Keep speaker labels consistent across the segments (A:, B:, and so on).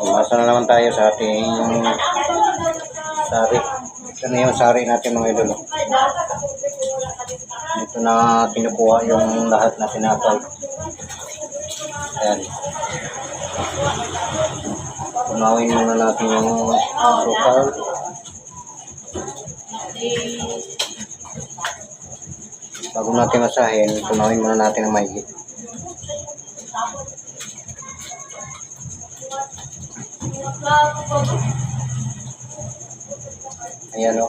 A: Umasa na naman tayo sa ating sari. Ito na yung sari natin mga idol. Dito na kinukuha yung lahat na tinapay. Ayan. Tunawin muna natin yung sukal. Bago natin masahin, tunawin muna natin ang maigi. Ayan o.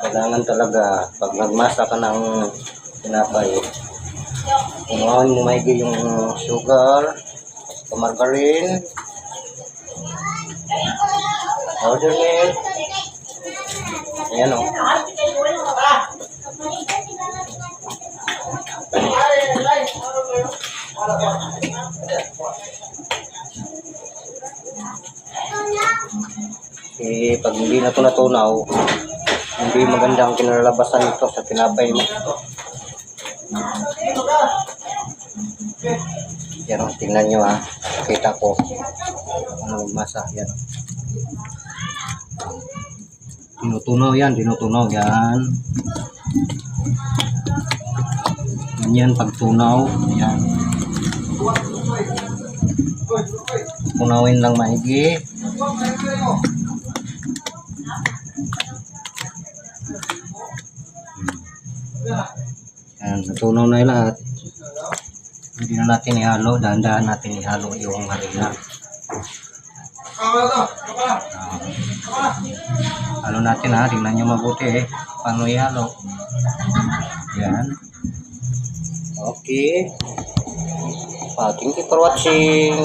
A: Kailangan talaga pag nagmasa ka ng tinapay, Tunawin mo maigi yung sugar, margarine, powder milk. Ayan o. Eh, pag hindi na ito natunaw, hindi maganda ang kinalabasan nito sa tinapay mo. Yan o, tingnan nyo ha. Kita ko. Ano masa, yan. Tinutunaw yan, tinutunaw yan. Ganyan pagtunaw. Yan. Tunawin lang maigi. Yan, natunaw na yung lahat. Hindi na natin ihalo, dahan-dahan natin ihalo yung harina. Ah, halo natin ha, tingnan nyo mabuti eh. Paano ihalo? Yan. Okay. Thank you for watching.